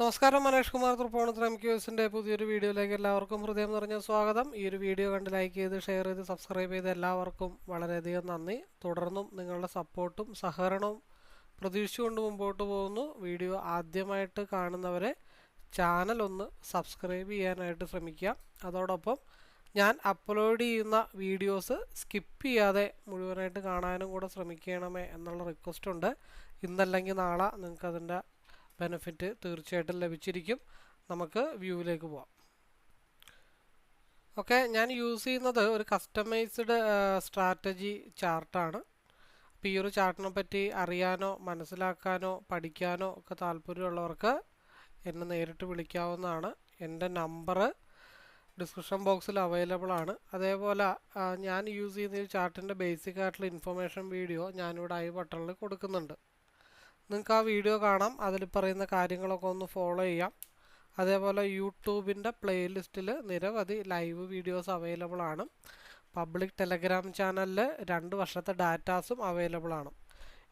നമസ്കാരം മനേഷ് കുമാർ തൃപ്പോണത്ര എം ക്യൂസിന്റെ പുതിയൊരു വീഡിയോയിലേക്ക് എല്ലാവർക്കും ഹൃദയം നിറഞ്ഞ സ്വാഗതം. ഈ ഒരു വീഡിയോ കണ്ട് ലൈക്ക് ചെയ്ത് ഷെയർ ചെയ്ത് സബ്സ്ക്രൈബ് ചെയ്ത് എല്ലാവർക്കും വളരെയധികം നന്ദി. തുടർന്നും നിങ്ങളുടെ സപ്പോർട്ടും സഹകരണവും പ്രതീക്ഷിച്ചുകൊണ്ട് മുമ്പോട്ട് പോകുന്നു. വീഡിയോ ആദ്യമായിട്ട് കാണുന്നവരെ ചാനൽ ഒന്ന് സബ്സ്ക്രൈബ് ചെയ്യാനായിട്ട് ശ്രമിക്കുക. അതോടൊപ്പം ഞാൻ അപ്ലോഡ് ചെയ്യുന്ന വീഡിയോസ് സ്കിപ്പ് ചെയ്യാതെ മുഴുവനായിട്ട് കാണാനും കൂടെ ശ്രമിക്കണമേ എന്നുള്ള റിക്വസ്റ്റ് ഉണ്ട്. ഇന്നല്ലെങ്കിൽ നാളെ നിങ്ങൾക്ക് അതിന്റെ ബെനിഫിറ്റ് തീർച്ചയായിട്ടും ലഭിച്ചിരിക്കും. നമുക്ക് വ്യൂവിലേക്ക് പോവാം. ഓക്കെ ഞാൻ യൂസ് ചെയ്യുന്നത് ഒരു കസ്റ്റമൈസ്ഡ് സ്ട്രാറ്റജി ചാർട്ടാണ് അപ്പോൾ ഈ ഒരു ചാർട്ടിനെ പറ്റി അറിയാനോ മനസ്സിലാക്കാനോ പഠിക്കാനോ ഒക്കെ താല്പര്യമുള്ളവർക്ക് എന്നെ നേരിട്ട് വിളിക്കാവുന്നതാണ്. എന്റെ നമ്പറ് ഡിസ്ക്രിപ്ഷൻ ബോക്സിൽ അവൈലബിൾ ആണ്. അതേപോലെ ഞാൻ യൂസ് ചെയ്യുന്ന ഈ ചാർട്ടിന്റെ ബേസിക് ആയിട്ടുള്ള ഇൻഫർമേഷൻ വീഡിയോ ഞാനിവിടെ ഐ ബട്ടണിൽ കൊടുക്കുന്നുണ്ട്. നിങ്ങൾക്ക് ആ വീഡിയോ കാണാം. അതിൽ പറയുന്ന കാര്യങ്ങളൊക്കെ ഒന്ന് ഫോളോ ചെയ്യാം. അതേപോലെ യൂട്യൂബിന്റെ പ്ലേലിസ്റ്റിൽ നിരവധി ലൈവ് വീഡിയോസ് അവൈലബിൾ ആണ്. പബ്ലിക് ടെലഗ്രാം ചാനലിൽ രണ്ട് വർഷത്തെ ഡാറ്റാസും അവൈലബിൾ ആണ്.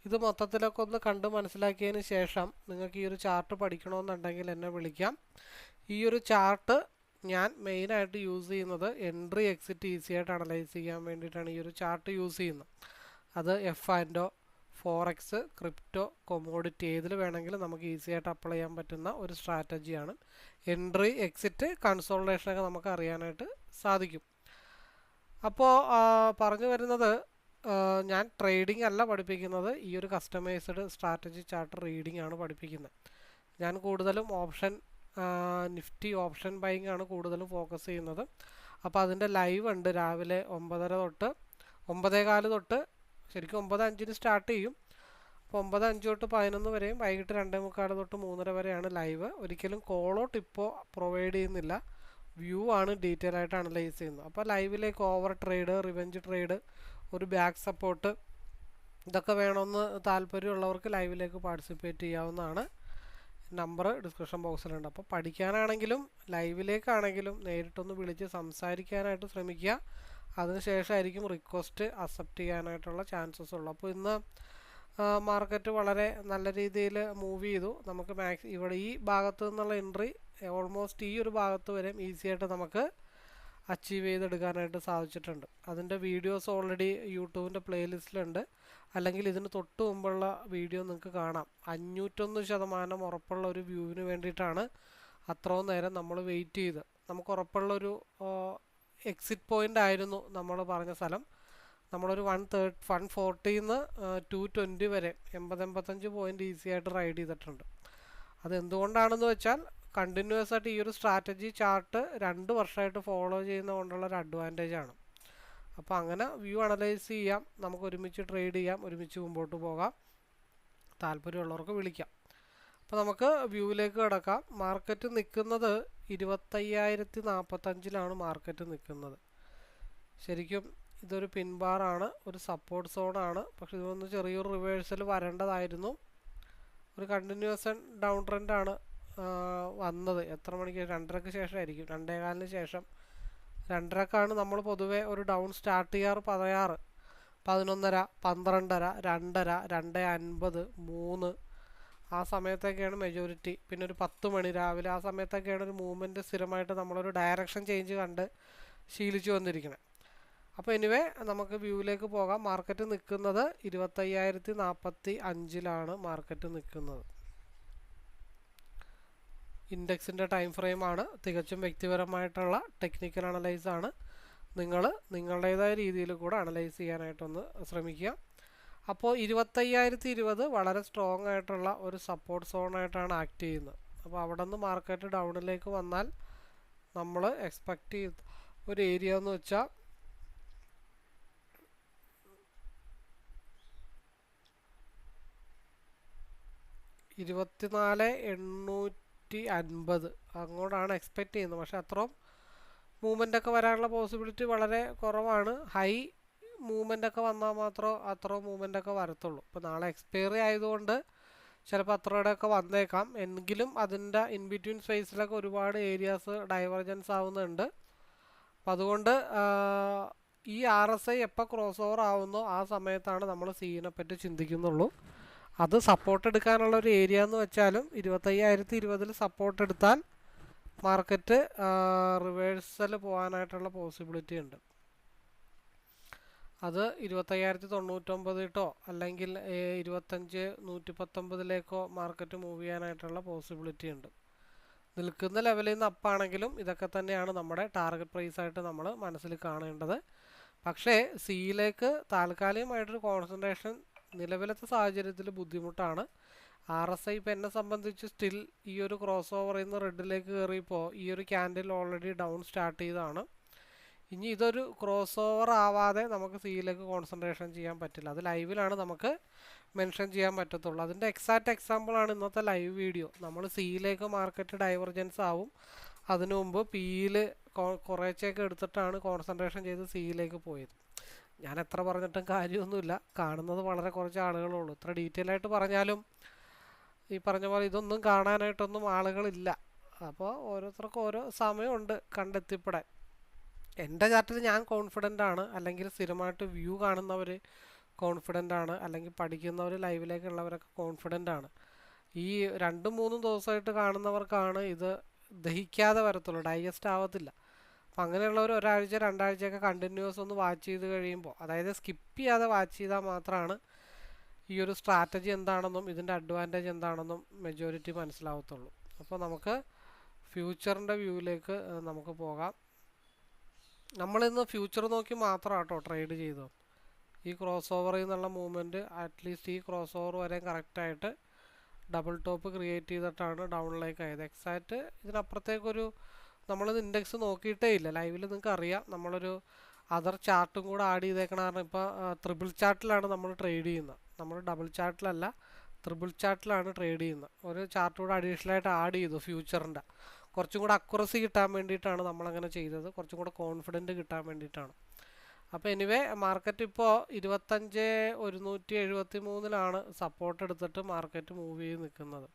ഇത് മൊത്തത്തിലൊക്കെ ഒന്ന് കണ്ട് മനസ്സിലാക്കിയതിന് ശേഷം നിങ്ങൾക്ക് ഈ ഒരു ചാർട്ട് പഠിക്കണമെന്നുണ്ടെങ്കിൽ എന്നെ വിളിക്കാം. ഈ ഒരു ചാർട്ട് ഞാൻ മെയിനായിട്ട് യൂസ് ചെയ്യുന്നത് എൻട്രി എക്സിറ്റ് ഈസി ആയിട്ട് അനലൈസ് ചെയ്യാൻ വേണ്ടിയിട്ടാണ് ഈ ഒരു ചാർട്ട് യൂസ് ചെയ്യുന്നത്. അത് എഫ് ആൻഡോ ഫോറക്സ് ക്രിപ്റ്റോ കൊമോഡിറ്റി ഏതിൽ വേണമെങ്കിലും നമുക്ക് ഈസി ആയിട്ട് അപ്ലൈ ചെയ്യാൻ പറ്റുന്ന ഒരു സ്ട്രാറ്റജിയാണ് എൻട്രി എക്സിറ്റ് കൺസോൾട്ടേഷനൊക്കെ നമുക്ക് അറിയാനായിട്ട് സാധിക്കും. അപ്പോൾ പറഞ്ഞു വരുന്നത് ഞാൻ ട്രേഡിംഗ് അല്ല പഠിപ്പിക്കുന്നത് ഈ ഒരു കസ്റ്റമൈസ്ഡ് സ്ട്രാറ്റജി ചാർട്ട് റീഡിംഗ് ആണ് പഠിപ്പിക്കുന്നത്. ഞാൻ കൂടുതലും ഓപ്ഷൻ നിഫ്റ്റി ഓപ്ഷൻ ബൈങ് ആണ് കൂടുതലും ഫോക്കസ് ചെയ്യുന്നത്. അപ്പോൾ അതിന്റെ ലൈവ് ഉണ്ട് രാവിലെ ഒമ്പതര തൊട്ട് ഒമ്പതേകാൽ തൊട്ട് ശരിക്കും ഒമ്പത് അഞ്ചിന് സ്റ്റാർട്ട് ചെയ്യും. അപ്പോൾ ഒമ്പത് അഞ്ച് തൊട്ട് പതിനൊന്ന് വരെയും വൈകിട്ട് രണ്ടേ മുക്കാൽ തൊട്ട് മൂന്നര വരെയാണ് ലൈവ് ഒരിക്കലും കോളോ ടിപ്പോ പ്രൊവൈഡ് ചെയ്യുന്നില്ല. വ്യൂ ആണ് ഡീറ്റെയിൽ ആയിട്ട് അനലൈസ് ചെയ്യുന്നത്. അപ്പോൾ ലൈവിലേക്ക് ഓവർ ട്രേഡ് റിവെഞ്ച് ട്രേഡ് ഒരു ബാക്ക് സപ്പോർട്ട് ഇതൊക്കെ വേണമെന്ന് താല്പര്യമുള്ളവർക്ക് ലൈവിലേക്ക് പാർട്ടിസിപ്പേറ്റ് ചെയ്യാവുന്നതാണ്. നമ്പർ ഡിസ്ക്രിപ്ഷൻ ബോക്സിലുണ്ട് അപ്പോൾ പഠിക്കാനാണെങ്കിലും ലൈവിലേക്കാണെങ്കിലും നേരിട്ടൊന്ന് വിളിച്ച് സംസാരിക്കാനായിട്ട് ശ്രമിക്കുക. അതിനുശേഷമായിരിക്കും റിക്വസ്റ്റ് അക്സെപ്റ്റ് ചെയ്യാനായിട്ടുള്ള ചാൻസസ് ഉള്ളു. അപ്പോൾ ഇന്ന് മാർക്കറ്റ് വളരെ നല്ല രീതിയിൽ മൂവ് ചെയ്തു. നമുക്ക് മാക്സ് ഇവിടെ ഈ ഭാഗത്തു നിന്നുള്ള എൻട്രി ഓൾമോസ്റ്റ് ഈ ഒരു ഭാഗത്ത് വരെ ഈസി ആയിട്ട് നമുക്ക് അച്ചീവ് ചെയ്തെടുക്കാനായിട്ട് സാധിച്ചിട്ടുണ്ട്. അതിന്റെ വീഡിയോസ് ഓൾറെഡി യൂട്യൂബിന്റെ പ്ലേലിസ്റ്റിലുണ്ട് അല്ലെങ്കിൽ ഇതിന് തൊട്ട് മുമ്പുള്ള വീഡിയോ നിങ്ങൾക്ക് കാണാം. അഞ്ഞൂറ്റൊന്ന് ശതമാനം ഉറപ്പുള്ള ഒരു വ്യൂവിന് വേണ്ടിയിട്ടാണ് അത്രയും നേരം നമ്മൾ വെയിറ്റ് ചെയ്ത്. നമുക്ക് ഉറപ്പുള്ളൊരു എക്സിറ്റ് പോയിന്റ് ആയിരുന്നു നമ്മൾ പറഞ്ഞ സ്ഥലം. നമ്മളൊരു വൺ തേർട്ട് വൺ ഫോർട്ടിന്ന് ടു ട്വന്റി വരെ എൺപത് എൺപത്തഞ്ച് പോയിന്റ് ഈസി ആയിട്ട് റൈഡ് ചെയ്തിട്ടുണ്ട്. അത് എന്തുകൊണ്ടാണെന്ന് വെച്ചാൽ കണ്ടിന്യൂസ് ആയിട്ട് ഈ ഒരു സ്ട്രാറ്റജി ചാർട്ട് രണ്ട് വർഷമായിട്ട് ഫോളോ ചെയ്യുന്ന ഒരു അഡ്വാന്റേജ് ആണ്. അപ്പോൾ അങ്ങനെ വ്യൂ അനലൈസ് ചെയ്യാം. നമുക്ക് ഒരുമിച്ച് ട്രേഡ് ചെയ്യാം. ഒരുമിച്ച് മുമ്പോട്ട് പോകാം. താല്പര്യമുള്ളവർക്ക് വിളിക്കാം. അപ്പോൾ നമുക്ക് വ്യൂവിലേക്ക് കിടക്കാം. മാർക്കറ്റ് നിൽക്കുന്നത് ഇരുപത്തയ്യായിരത്തി നാൽപ്പത്തഞ്ചിലാണ് മാർക്കറ്റ് നിൽക്കുന്നത്. ശരിക്കും ഇതൊരു പിൻബാറാണ് ഒരു സപ്പോർട്ട് സോണാണ് പക്ഷെ ഇതൊന്ന് ചെറിയൊരു റിവേഴ്സൽ വരേണ്ടതായിരുന്നു. ഒരു കണ്ടിന്യൂസ് ഡൗൺ ട്രെൻഡാണ് വന്നത്. എത്ര മണിക്ക്? രണ്ടരക്ക് ശേഷമായിരിക്കും. രണ്ടേകാലിന് ശേഷം. രണ്ടരക്കാണ് നമ്മൾ പൊതുവേ ഒരു ഡൗൺ സ്റ്റാർട്ട് ചെയ്യാറ് പറയാറ്. പതിനൊന്നര പന്ത്രണ്ടര രണ്ടര രണ്ട് അൻപത് മൂന്ന് ആ സമയത്തൊക്കെയാണ് മെജോറിറ്റി പിന്നെ ഒരു പത്ത് മണി രാവിലെ ആ സമയത്തൊക്കെയാണ് ഒരു മൂവ്മെന്റ് സ്ഥിരമായിട്ട് നമ്മളൊരു ഡയറക്ഷൻ ചേഞ്ച് കണ്ട് ശീലിച്ചു വന്നിരിക്കുന്നത് അപ്പോൾ എനിവേ നമുക്ക് വ്യൂവിലേക്ക് പോകാം. മാർക്കറ്റ് നിൽക്കുന്നത് ഇരുപത്തയ്യായിരത്തി നാൽപ്പത്തി അഞ്ചിലാണ് മാർക്കറ്റ് നിൽക്കുന്നത് ഇൻഡെക്സിന്റെ ടൈം ഫ്രെയിമാണ് തികച്ചും വ്യക്തിപരമായിട്ടുള്ള ടെക്നിക്കൽ അനലൈസാണ് നിങ്ങൾ നിങ്ങളുടേതായ രീതിയിൽ കൂടെ അനലൈസ് ചെയ്യാനായിട്ടൊന്ന് ശ്രമിക്കുക. അപ്പോൾ ഇരുപത്തയ്യായിരത്തി ഇരുപത് വളരെ സ്ട്രോങ് ആയിട്ടുള്ള ഒരു സപ്പോർട്ട് സോണായിട്ടാണ് ആക്ട് ചെയ്യുന്നത്. അപ്പോൾ അവിടെ നിന്ന് മാർക്കറ്റ് ഡൗണിലേക്ക് വന്നാൽ നമ്മൾ എക്സ്പെക്റ്റ് ചെയ്ത് ഒരു ഏരിയ എന്ന് വെച്ചാൽ ഇരുപത്തിനാല് എണ്ണൂറ്റി അൻപത് അങ്ങോട്ടാണ് എക്സ്പെക്റ്റ് ചെയ്യുന്നത്. പക്ഷെ അത്രയും മൂവ്മെന്റ് ഒക്കെ വരാനുള്ള പോസിബിലിറ്റി വളരെ കുറവാണ്. ഹൈ മൂവ്മെന്റ് ഒക്കെ വന്നാൽ മാത്രമേ അത്ര മൂവ്മെന്റ് ഒക്കെ വരത്തുള്ളൂ. ഇപ്പോൾ നാളെ എക്സ്പയറി ആയതുകൊണ്ട് ചിലപ്പോൾ അത്രയുടെ ഒക്കെ വന്നേക്കാം. എങ്കിലും അതിന്റെ ഇൻ ബിറ്റ്വീൻ സ്പേസിലൊക്കെ ഒരുപാട് ഏരിയാസ് ഡൈവർജൻസ് ആവുന്നുണ്ട്. അപ്പം അതുകൊണ്ട് ഈ ആർ എസ് ഐ എപ്പോൾ ക്രോസ് ഓവർ ആവുന്നോ ആ സമയത്താണ് നമ്മൾ സീനെ പറ്റി ചിന്തിക്കുന്നുള്ളൂ. അത് സപ്പോർട്ട് എടുക്കാനുള്ള ഒരു ഏരിയ എന്ന് വെച്ചാലും ഇരുപത്തയ്യായിരത്തി ഇരുപതിൽ സപ്പോർട്ട് എടുത്താൽ മാർക്കറ്റ് റിവേഴ്സൽ പോകാനായിട്ടുള്ള പോസിബിലിറ്റി ഉണ്ട്. അത് ഇരുപത്തയ്യായിരത്തി തൊണ്ണൂറ്റൊമ്പത് കേട്ടോ അല്ലെങ്കിൽ ഇരുപത്തഞ്ച് നൂറ്റി പത്തൊമ്പതിലേക്കോ മാർക്കറ്റ് മൂവ് ചെയ്യാനായിട്ടുള്ള പോസിബിലിറ്റി ഉണ്ട്. നിൽക്കുന്ന ലെവലിൽ നിന്ന് അപ്പാണെങ്കിലും ഇതൊക്കെ തന്നെയാണ് നമ്മുടെ ടാർഗറ്റ് പ്രൈസ് ആയിട്ട് നമ്മൾ മനസ്സിൽ കാണേണ്ടത്. പക്ഷേ സിയിലേക്ക് താൽക്കാലികമായിട്ടൊരു കോൺസെൻട്രേഷൻ നിലവിലത്തെ സാഹചര്യത്തിൽ ബുദ്ധിമുട്ടാണ്. ആർ എസ് ഐ ഇപ്പം എന്നെ സംബന്ധിച്ച് സ്റ്റിൽ ഈ ഒരു ക്രോസ് ഓവറിൽ നിന്ന് റെഡിലേക്ക് കയറിയപ്പോൾ ഈ ഒരു ക്യാൻഡിൽ ഓൾറെഡി ഡൗൺ സ്റ്റാർട്ട് ചെയ്തതാണ്. ഇനി ഇതൊരു ക്രോസ് ഓവർ ആവാതെ നമുക്ക് സിയിലേക്ക് കോൺസെൻട്രേഷൻ ചെയ്യാൻ പറ്റില്ല. അത് ലൈവിലാണ് നമുക്ക് മെൻഷൻ ചെയ്യാൻ പറ്റത്തുള്ളൂ. അതിന്റെ എക്സാക്റ്റ് എക്സാമ്പിളാണ് ഇന്നത്തെ ലൈവ് വീഡിയോ നമ്മൾ സിയിലേക്ക് മാർക്കറ്റ് ഡൈവർജൻസ് ആവും. അതിനു മുമ്പ് പിയിൽ കുറേച്ചൊക്കെ എടുത്തിട്ടാണ് കോൺസെൻട്രേഷൻ ചെയ്ത് സിയിലേക്ക് പോയത്. ഞാൻ എത്ര പറഞ്ഞിട്ടും കാര്യമൊന്നുമില്ല. കാണുന്നത് വളരെ കുറച്ച് ആളുകളുള്ളൂ ഇത്ര ഡീറ്റെയിൽ ആയിട്ട് പറഞ്ഞാലും ഈ പറഞ്ഞ പോലെ ഇതൊന്നും കാണാനായിട്ടൊന്നും ആളുകളില്ല. അപ്പോൾ ഓരോരുത്തർക്കും ഓരോ സമയമുണ്ട് കണ്ടെത്തിപ്പെടാൻ. എന്റെ ചാർട്ടിൽ ഞാൻ കോൺഫിഡന്റ് ആണ്. അല്ലെങ്കിൽ സ്ഥിരമായിട്ട് വ്യൂ കാണുന്നവർ കോൺഫിഡന്റ് ആണ്. അല്ലെങ്കിൽ പഠിക്കുന്നവർ ലൈവിലേക്കുള്ളവരൊക്കെ കോൺഫിഡന്റ് ആണ്. ഈ രണ്ടും മൂന്നും ദിവസമായിട്ട് കാണുന്നവർക്കാണ് ഇത് ദഹിക്കാതെ വരത്തുള്ളൂ ഡൈജസ്റ്റ് ആവത്തില്ല. അപ്പം അങ്ങനെയുള്ളവർ ഒരാഴ്ച രണ്ടാഴ്ചയൊക്കെ കണ്ടിന്യൂസ് ഒന്ന് വാച്ച് ചെയ്ത് കഴിയുമ്പോൾ അതായത് സ്കിപ്പ് ചെയ്യാതെ വാച്ച് ചെയ്താൽ മാത്രമാണ് ഈ ഒരു സ്ട്രാറ്റജി എന്താണെന്നും ഇതിന്റെ അഡ്വാന്റേജ് എന്താണെന്നും മെജോറിറ്റി മനസ്സിലാവത്തുള്ളൂ. അപ്പോൾ നമുക്ക് ഫ്യൂച്ചറിന്റെ വ്യൂവിലേക്ക് നമുക്ക് പോകാം. നമ്മളിന്ന് ഫ്യൂച്ചർ നോക്കി മാത്രം കേട്ടോ ട്രേഡ് ചെയ്തോ ഈ ക്രോസ് ഓവറിൽ നിന്നുള്ള മൂവ്മെന്റ് അറ്റ്ലീസ്റ്റ് ഈ ക്രോസ് ഓവർ വരെ കറക്റ്റായിട്ട് ഡബിൾ ടോപ്പ് ക്രിയേറ്റ് ചെയ്തിട്ടാണ് ഡൗണിലേക്ക് ആയത്. എക്സാക്റ്റ് ഇതിനപ്പുറത്തേക്കൊരു നമ്മളിത് ഇൻഡെക്സ് നോക്കിയിട്ടേ ഇല്ല. ലൈവിൽ നിങ്ങൾക്ക് അറിയാം. നമ്മളൊരു അതർ ചാർട്ടും കൂടെ ആഡ് ചെയ്തേക്കണ കാരണം ഇപ്പോൾ ത്രിബിൾ ചാർട്ടിലാണ് നമ്മൾ ട്രേഡ് ചെയ്യുന്നത്. നമ്മൾ ഡബിൾ ചാർട്ടിലല്ല ത്രിബിൾ ചാർട്ടിലാണ് ട്രേഡ് ചെയ്യുന്നത്. ഒരു ചാർട്ട് കൂടെ അഡീഷണലായിട്ട് ആഡ് ചെയ്തു ഫ്യൂച്ചറിന്റെ കുറച്ചും കൂടെ അക്യുറസി കിട്ടാൻ വേണ്ടിയിട്ടാണ് നമ്മളങ്ങനെ ചെയ്തത്. കുറച്ചും കൂടെ കോൺഫിഡന്റ് കിട്ടാൻ വേണ്ടിയിട്ടാണ്. അപ്പോൾ എനിവേ മാർക്കറ്റ് ഇപ്പോൾ ഇരുപത്തഞ്ച് ഒരുന്നൂറ്റി എഴുപത്തി മൂന്നിലാണ് സപ്പോർട്ട് എടുത്തിട്ട് മാർക്കറ്റ് മൂവ് ചെയ്ത് നിൽക്കുന്നത്.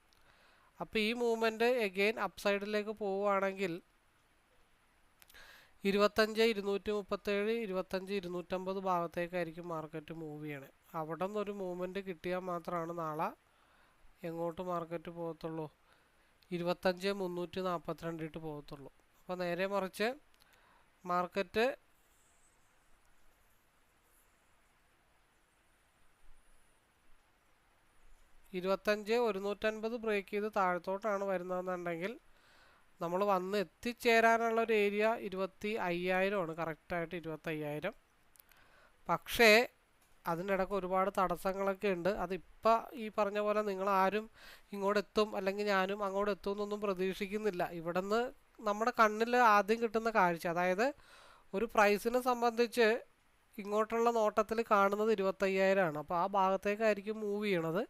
അപ്പോൾ ഈ മൂവ്മെന്റ് എഗെയിൻ അപ്സൈഡിലേക്ക് പോവുകയാണെങ്കിൽ ഇരുപത്തഞ്ച് ഇരുന്നൂറ്റി മുപ്പത്തേഴ് ഇരുപത്തഞ്ച് ഇരുന്നൂറ്റമ്പത് ഭാഗത്തേക്കായിരിക്കും മാർക്കറ്റ് മൂവ് ചെയ്യണേ. അവിടെ നിന്നൊരു മൂവ്മെന്റ് കിട്ടിയാൽ മാത്രമാണ് നാളെ എങ്ങോട്ട് മാർക്കറ്റ് പോകത്തുള്ളൂ? ഇരുപത്തഞ്ച് മുന്നൂറ്റി നാൽപ്പത്തിരണ്ടിട്ട് പോകത്തുള്ളൂ. അപ്പോൾ നേരെ മറിച്ച് മാർക്കറ്റ് ഇരുപത്തഞ്ച് ഒരുന്നൂറ്റൻപത് ബ്രേക്ക് ചെയ്ത് താഴത്തോട്ടാണ് വരുന്നതെന്നുണ്ടെങ്കിൽ നമ്മൾ വന്ന് എത്തിച്ചേരാനുള്ള ഒരു ഏരിയ ഇരുപത്തി അയ്യായിരമാണ് കറക്റ്റായിട്ട് ഇരുപത്തി അയ്യായിരം. പക്ഷേ അതിനിടയ്ക്ക് ഒരുപാട് തടസ്സങ്ങളൊക്കെ ഉണ്ട്. അതിപ്പോൾ ഈ പറഞ്ഞ പോലെ നിങ്ങൾ ആരും ഇങ്ങോട്ട് എത്തും അല്ലെങ്കിൽ ഞാനും അങ്ങോട്ട് എത്തും എന്നൊന്നും പ്രതീക്ഷിക്കുന്നില്ല. ഇവിടുന്ന് നമ്മുടെ കണ്ണിൽ ആദ്യം കിട്ടുന്ന കാഴ്ച. അതായത് ഒരു പ്രൈസിനെ സംബന്ധിച്ച് ഇങ്ങോട്ടുള്ള നോട്ടത്തിൽ കാണുന്നത് ഇരുപത്തയ്യായിരമാണ് അപ്പോൾ ആ ഭാഗത്തേക്കായിരിക്കും മൂവ് ചെയ്യണത്.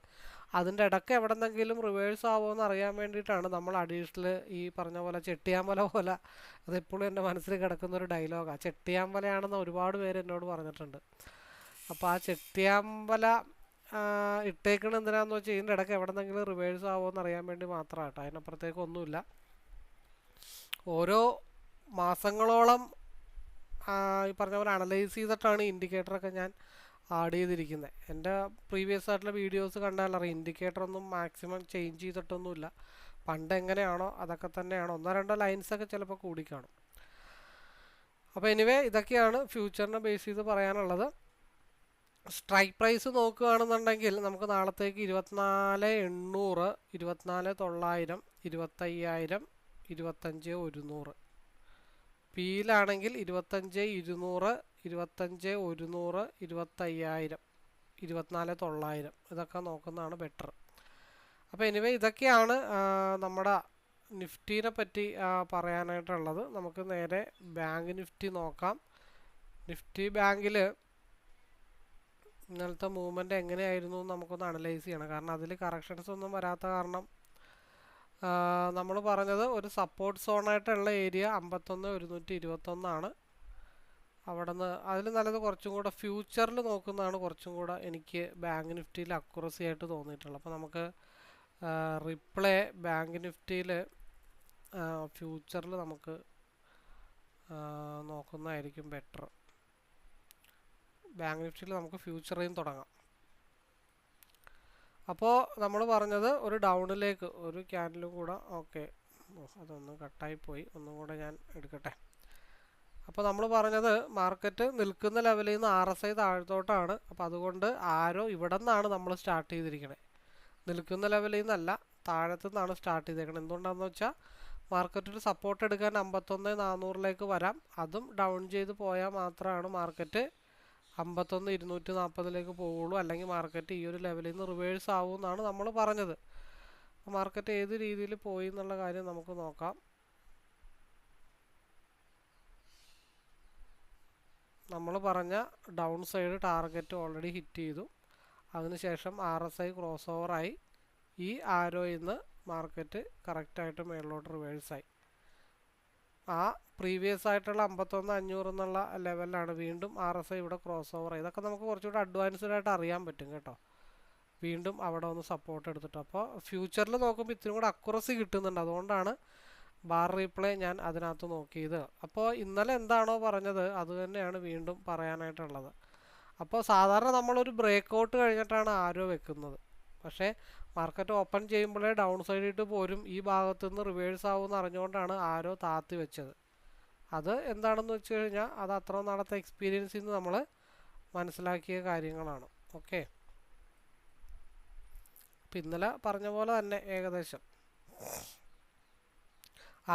അതിന്റെ ഇടയ്ക്ക് എവിടെന്നെങ്കിലും റിവേഴ്സ് ആവുമോ എന്ന് അറിയാൻ വേണ്ടിയിട്ടാണ് നമ്മൾ അഡീഷണൽ ഈ പറഞ്ഞ പോലെ ചെട്ടിയാമ്പല പോലെ അതെപ്പോഴും എന്റെ മനസ്സിൽ കിടക്കുന്ന ഒരു ഡയലോഗാണ് ചെട്ടിയാമ്പലയാണെന്ന് ഒരുപാട് പേര് എന്നോട് പറഞ്ഞിട്ടുണ്ട്. അപ്പോൾ ആ ചെട്ടിയാമ്പല ഇട്ടേക്കണ എന്തിനാന്ന് വെച്ചാൽ ഇതിന്റെ ഇടയ്ക്ക് എവിടെന്നെങ്കിലും റിവേഴ്സ് ആവുമോ എന്ന് അറിയാൻ വേണ്ടി മാത്രമാണ് കേട്ടോ അതിനപ്പുറത്തേക്ക് ഒന്നുമില്ല. ഓരോ മാസങ്ങളോളം ഈ പറഞ്ഞ പോലെ അനലൈസ് ചെയ്തിട്ടാണ് ഇൻഡിക്കേറ്ററൊക്കെ ഞാൻ ആഡ് ചെയ്തിരിക്കുന്നത് എന്റെ പ്രീവിയസ് ആയിട്ടുള്ള വീഡിയോസ് കണ്ടാലറിയാം ഇൻഡിക്കേറ്ററൊന്നും മാക്സിമം ചേഞ്ച് ചെയ്തിട്ടൊന്നുമില്ല. പണ്ട് എങ്ങനെയാണോ അതൊക്കെ തന്നെയാണോ. ഒന്നോ രണ്ടോ ലൈൻസൊക്കെ ചിലപ്പോൾ കൂടിക്കാണും അപ്പോൾ എനിവേ ഇതൊക്കെയാണ് ഫ്യൂച്ചറിനെ ബേസ് ചെയ്ത് പറയാനുള്ളത്. സ്ട്രൈക്ക് പ്രൈസ് നോക്കുകയാണെന്നുണ്ടെങ്കിൽ നമുക്ക് നാളത്തേക്ക് ഇരുപത്തിനാല് എണ്ണൂറ് ഇരുപത്തിനാല് തൊള്ളായിരം ഇരുപത്തയ്യായിരം ഇരുപത്തഞ്ച് ഒരുന്നൂറ്. പിയിലാണെങ്കിൽ ഇരുപത്തഞ്ച് ഇരുന്നൂറ് ഇരുപത്തഞ്ച് ഒരുന്നൂറ് ഇരുപത്തയ്യായിരം ഇരുപത്തിനാല് തൊള്ളായിരം. ഇതൊക്കെ നോക്കുന്നതാണ് ബെറ്റർ. അപ്പോൾ എനിവേ ഇതൊക്കെയാണ് നമ്മുടെ നിഫ്റ്റീനെ പറ്റി പറയാനായിട്ടുള്ളത്. നമുക്ക് നേരെ ബാങ്ക് നിഫ്റ്റി നോക്കാം. നിഫ്റ്റി ബാങ്കിൽ ഇന്നലത്തെ മൂവ്മെന്റ് എങ്ങനെയായിരുന്നു നമുക്കൊന്ന് അനലൈസ് ചെയ്യണം. കാരണം അതിൽ കറക്ഷൻസ് ഒന്നും വരാത്ത കാരണം നമ്മൾ പറഞ്ഞത് ഒരു സപ്പോർട്ട് സോണായിട്ടുള്ള ഏരിയ അമ്പത്തൊന്ന് ഒരുന്നൂറ്റി ഇരുപത്തൊന്നാണ്. അവിടെ നിന്ന് അതിൽ നല്ലത് കുറച്ചും കൂടെ ഫ്യൂച്ചറിൽ നോക്കുന്നതാണ് കുറച്ചും കൂടെ എനിക്ക് ബാങ്ക് നിഫ്റ്റിയിൽ അക്യുറസി ആയിട്ട് തോന്നിയിട്ടുള്ളത്. അപ്പോൾ നമുക്ക് റിപ്ലേ ബാങ്ക് നിഫ്റ്റിയിൽ ഫ്യൂച്ചറിൽ നമുക്ക് നോക്കുന്നതായിരിക്കും ബെറ്റർ ബാങ്ക് നിഫ്റ്റിയിൽ നമുക്ക് ഫ്യൂച്ചറേയും തുടങ്ങാം. അപ്പോൾ നമ്മൾ പറഞ്ഞത് ഒരു ഡൗണിലേക്ക് ഒരു ക്യാൻഡിലും കൂടെ ഓക്കെ. അതൊന്ന് കട്ടായി പോയി. ഒന്നും കൂടെ ഞാൻ എടുക്കട്ടെ. അപ്പോൾ നമ്മൾ പറഞ്ഞത് മാർക്കറ്റ് നിൽക്കുന്ന ലെവലിൽ നിന്ന് ആർ എസ് ഐ താഴത്തോട്ടാണ്. അപ്പോൾ അതുകൊണ്ട് ആരോ ഇവിടെ നിന്നാണ് നമ്മൾ സ്റ്റാർട്ട് ചെയ്തിരിക്കണേ. നിൽക്കുന്ന ലെവലിൽ നിന്നല്ല താഴത്തു നിന്നാണ് സ്റ്റാർട്ട് ചെയ്തേക്കുന്നത് എന്തുകൊണ്ടാണെന്ന് വെച്ചാൽ മാർക്കറ്റിൽ സപ്പോർട്ട് എടുക്കാൻ അമ്പത്തൊന്ന് നാനൂറിലേക്ക് വരാം. അതും ഡൗൺ ചെയ്ത് പോയാൽ മാത്രമാണ് മാർക്കറ്റ് അമ്പത്തൊന്ന് ഇരുന്നൂറ്റി നാൽപ്പതിലേക്ക് പോവുള്ളൂ. അല്ലെങ്കിൽ മാർക്കറ്റ് ഈ ഒരു ലെവലിൽ നിന്ന് റിവേഴ്സ് ആവും എന്നാണ് നമ്മൾ പറഞ്ഞത്. മാർക്കറ്റ് ഏത് രീതിയിൽ പോയി എന്നുള്ള കാര്യം നമുക്ക് നോക്കാം. നമ്മൾ പറഞ്ഞ down side target already hit ചെയ്തു അതിനുശേഷം ആർ എസ് ഐ ക്രോസ് ഓവറായി ഈ ആരോയിൽ നിന്ന് മാർക്കറ്റ് കറക്റ്റായിട്ട് മേളിലോട്ട് റിവേഴ്സായി ആ പ്രീവിയസ് ആയിട്ടുള്ള അമ്പത്തൊന്ന് അഞ്ഞൂറ് എന്നുള്ള ലെവലിലാണ് വീണ്ടും ആർ എസ് ഐ ഇവിടെ ക്രോസ് ഓവർ ഇതൊക്കെ നമുക്ക് കുറച്ചുകൂടെ അഡ്വാൻസ്ഡ് ആയിട്ട് അറിയാൻ പറ്റും കേട്ടോ. വീണ്ടും അവിടെ ഒന്ന് സപ്പോർട്ട് എടുത്തിട്ട്. അപ്പോൾ ഫ്യൂച്ചറിൽ നോക്കുമ്പോൾ ഇത്തിരി കൂടെ അക്കുറസി കിട്ടുന്നുണ്ട്. അതുകൊണ്ടാണ് ബാർ റീപ്ലേ ഞാൻ അതിനകത്ത് നോക്കിയത്. അപ്പോൾ ഇന്നലെ എന്താണോ പറഞ്ഞത് അത് തന്നെയാണ് വീണ്ടും പറയാനായിട്ടുള്ളത്. അപ്പോൾ സാധാരണ നമ്മളൊരു ബ്രേക്ക് ഔട്ട് കഴിഞ്ഞിട്ടാണ് ആരോ വെക്കുന്നത്. പക്ഷേ മാർക്കറ്റ് ഓപ്പൺ ചെയ്യുമ്പോഴേ ഡൗൺ സൈഡിട്ട് പോരും. ഈ ഭാഗത്തു നിന്ന് റിവേഴ്സ് ആവുമെന്ന് അറിഞ്ഞുകൊണ്ടാണ് ആരോ താത്തി വെച്ചത്. അത് എന്താണെന്ന് വെച്ച് കഴിഞ്ഞാൽ അത് അത്ര നാളത്തെ എക്സ്പീരിയൻസിൽ നിന്ന് നമ്മൾ മനസ്സിലാക്കിയ കാര്യങ്ങളാണ്. ഓക്കെ അപ്പം ഇന്നലെ പറഞ്ഞ പോലെ തന്നെ ഏകദേശം.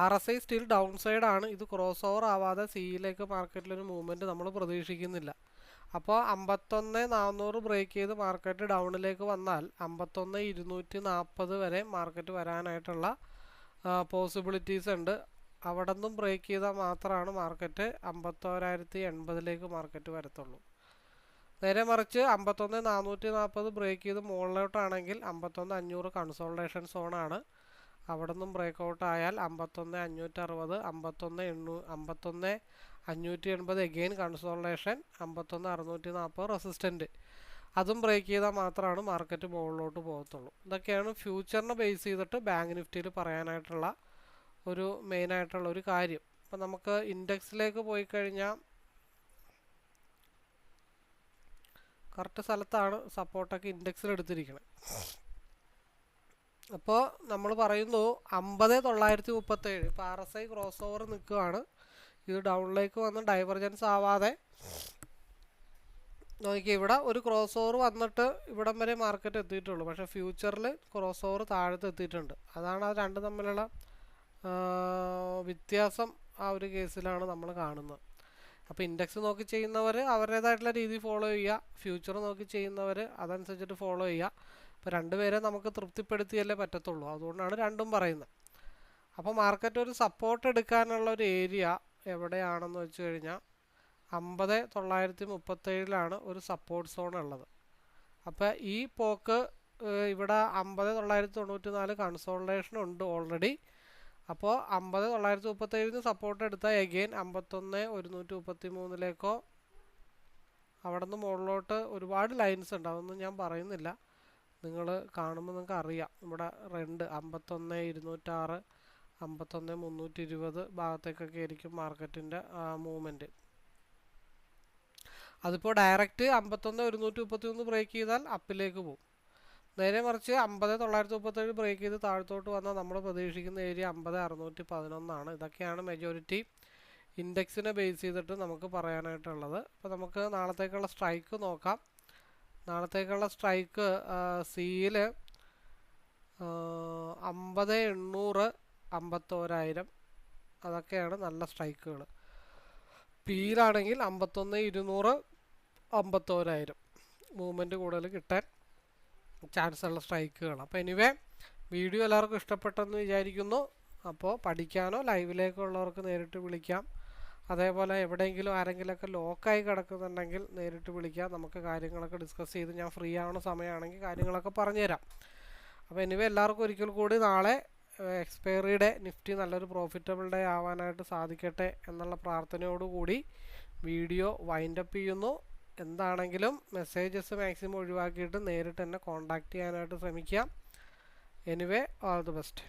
R S I still down സൈഡാണ് ഇത് ക്രോസ് ഓവർ ആവാതെ സിയിലേക്ക് മാർക്കറ്റിലൊരു മൂവ്മെന്റ് നമ്മൾ പ്രതീക്ഷിക്കുന്നില്ല. അപ്പോൾ അമ്പത്തൊന്ന് നാനൂറ് ബ്രേക്ക് ചെയ്ത് മാർക്കറ്റ് ഡൗണിലേക്ക് വന്നാൽ അമ്പത്തൊന്ന് ഇരുന്നൂറ്റി നാൽപ്പത് വരെ മാർക്കറ്റ് വരാനായിട്ടുള്ള പോസിബിലിറ്റീസ് ഉണ്ട്. അവിടെ നിന്നും ബ്രേക്ക് ചെയ്താൽ മാത്രമാണ് മാർക്കറ്റ് അമ്പത്തോരായിരത്തി എൺപതിലേക്ക് മാർക്കറ്റ് വരത്തുള്ളൂ. നേരെ മറിച്ച് അമ്പത്തൊന്ന് നാനൂറ്റി നാൽപ്പത് ബ്രേക്ക് ചെയ്ത് മുകളിലോട്ടാണെങ്കിൽ അമ്പത്തൊന്ന് അഞ്ഞൂറ് കൺസോൾട്ടേഷൻ സോണാണ് അവിടെ നിന്നും ബ്രേക്ക് ഔട്ട് ആയാൽ അമ്പത്തൊന്ന് അഞ്ഞൂറ്റി അറുപത് അമ്പത്തൊന്ന് എണ്ണൂ അമ്പത്തൊന്ന് അഞ്ഞൂറ്റി എൺപത് എഗെയിൻ കൺസോളേഷൻ അമ്പത്തൊന്ന് അറുന്നൂറ്റി നാൽപ്പത് റെസിസ്റ്റന്റ് അതും ബ്രേക്ക് ചെയ്താൽ മാത്രമാണ് മാർക്കറ്റ് മുകളിലോട്ട് പോകത്തുള്ളൂ. ഇതൊക്കെയാണ് ഫ്യൂച്ചറിനെ ബേസ് ചെയ്തിട്ട് ബാങ്ക് നിഫ്റ്റിയിൽ പറയാനായിട്ടുള്ള ഒരു മെയിനായിട്ടുള്ള ഒരു കാര്യം. അപ്പം നമുക്ക് ഇൻഡെക്സിലേക്ക് പോയി കഴിഞ്ഞാൽ കറക്റ്റ് സ്ഥലത്താണ് സപ്പോർട്ടൊക്കെ ഇൻഡെക്സിൽ എടുത്തിരിക്കുന്നത് അപ്പോൾ നമ്മൾ പറയുന്നു അമ്പത് തൊള്ളായിരത്തി മുപ്പത്തേഴ് ഇപ്പോൾ R S I cross over നിൽക്കുകയാണ് ഇത് ഡൗണിലേക്ക് വന്ന് ഡൈവർജൻസ് ആവാതെ നോക്കി ഇവിടെ ഒരു ക്രോസ് ഓവർ വന്നിട്ട് ഇവിടം വരെ മാർക്കറ്റ് എത്തിയിട്ടുള്ളൂ. പക്ഷേ ഫ്യൂച്ചറിൽ ക്രോസ് ഓവർ താഴത്ത് എത്തിയിട്ടുണ്ട്. അതാണ് അത് രണ്ട് തമ്മിലുള്ള വ്യത്യാസം ആ ഒരു കേസിലാണ് നമ്മൾ കാണുന്നത്. അപ്പോൾ ഇൻഡെക്സ് നോക്കി ചെയ്യുന്നവർ അവരുടേതായിട്ടുള്ള രീതി ഫോളോ ചെയ്യുക. ഫ്യൂച്ചർ നോക്കി ചെയ്യുന്നവർ അതനുസരിച്ചിട്ട് ഫോളോ ചെയ്യുക. അപ്പോൾ രണ്ടുപേരെ നമുക്ക് തൃപ്തിപ്പെടുത്തിയല്ലേ പറ്റത്തുള്ളൂ. അതുകൊണ്ടാണ് രണ്ടും പറയുന്നത്. അപ്പോൾ മാർക്കറ്റ് ഒരു സപ്പോർട്ട് എടുക്കാനുള്ള ഒരു ഏരിയ എവിടെയാണെന്ന് വെച്ച് കഴിഞ്ഞാൽ അമ്പത് തൊള്ളായിരത്തി മുപ്പത്തേഴിലാണ് ഒരു സപ്പോർട്ട് സോൺ ഉള്ളത്. അപ്പോൾ ഈ പോക്ക് ഇവിടെ അമ്പത് തൊള്ളായിരത്തി തൊണ്ണൂറ്റി നാല് കൺസോൾട്ടേഷൻ ഉണ്ട് ഓൾറെഡി അപ്പോൾ അമ്പത് തൊള്ളായിരത്തി മുപ്പത്തേഴിൽ നിന്ന് സപ്പോർട്ട് എടുത്താൽ എഗെയിൻ അമ്പത്തൊന്ന് ഒരുന്നൂറ്റി മുപ്പത്തി മൂന്നിലേക്കോ അവിടെ നിന്ന് മുകളിലോട്ട് ഒരുപാട് ലൈൻസ് ഉണ്ട്. അതൊന്നും ഞാൻ പറയുന്നില്ല. നിങ്ങൾ കാണുമ്പോൾ നിങ്ങൾക്ക് അറിയാം. ഇവിടെ റെണ്ട് അമ്പത്തൊന്ന് ഇരുന്നൂറ്റാറ് അമ്പത്തൊന്ന് മുന്നൂറ്റി ഇരുപത് ഭാഗത്തേക്കൊക്കെ ആയിരിക്കും മാർക്കറ്റിന്റെ മൂവ്മെന്റ്. അതിപ്പോൾ ഡയറക്റ്റ് അമ്പത്തൊന്ന് ഒരുന്നൂറ്റി മുപ്പത്തി ഒന്ന് ബ്രേക്ക് ചെയ്താൽ അപ്പിലേക്ക് പോകും നേരെ മറിച്ച് അമ്പത് തൊള്ളായിരത്തി മുപ്പത്തേഴ് ബ്രേക്ക് ചെയ്ത് താഴത്തോട്ട് വന്നാൽ നമ്മൾ പ്രതീക്ഷിക്കുന്ന ഏരിയ അമ്പത് അറുന്നൂറ്റി പതിനൊന്നാണ് ഇതൊക്കെയാണ് മെജോറിറ്റി ഇൻഡെക്സിനെ ബേസ് ചെയ്തിട്ട് നമുക്ക് പറയാനായിട്ടുള്ളത്. അപ്പോൾ നമുക്ക് നാളത്തേക്കുള്ള സ്ട്രൈക്ക് നോക്കാം. നാളത്തേക്കുള്ള സ്ട്രൈക്ക് സിയിൽ അമ്പത് എണ്ണൂറ് അമ്പത്തോരായിരം. അതൊക്കെയാണ് നല്ല സ്ട്രൈക്കുകൾ പിയിലാണെങ്കിൽ അമ്പത്തൊന്ന് ഇരുന്നൂറ് അമ്പത്തോരായിരം. മൂവ്മെന്റ് കൂടുതൽ കിട്ടാൻ ചാൻസ് ഉള്ള സ്ട്രൈക്കുകൾ അപ്പോൾ എനിവേ വീഡിയോ എല്ലാവർക്കും ഇഷ്ടപ്പെട്ടെന്ന് വിചാരിക്കുന്നു. അപ്പോൾ പഠിക്കാനോ ലൈവിലേക്കുള്ളവർക്ക് നേരിട്ട് വിളിക്കാം. അതേപോലെ എവിടെയെങ്കിലും ആരെങ്കിലുമൊക്കെ ലോക്കായി കിടക്കുന്നുണ്ടെങ്കിൽ നേരിട്ട് വിളിക്കാം. നമുക്ക് കാര്യങ്ങളൊക്കെ ഡിസ്കസ് ചെയ്ത് ഞാൻ ഫ്രീ ആവുന്ന സമയമാണെങ്കിൽ കാര്യങ്ങളൊക്കെ പറഞ്ഞുതരാം. അപ്പോൾ എനിവേ എല്ലാവർക്കും ഒരിക്കൽ കൂടി നാളെ എക്സ്പയറി നിഫ്റ്റി നല്ലൊരു പ്രോഫിറ്റബിൾ ഡേ ആവാനായിട്ട് സാധിക്കട്ടെ എന്നുള്ള പ്രാർത്ഥനയോടുകൂടി വീഡിയോ വൈൻഡപ്പ് ചെയ്യുന്നു. എന്താണെങ്കിലും മെസ്സേജസ് മാക്സിമം ഒഴിവാക്കിയിട്ട് നേരിട്ട് എന്നെ കോൺടാക്റ്റ് ചെയ്യാനായിട്ട് ശ്രമിക്കാം. Anyway all the best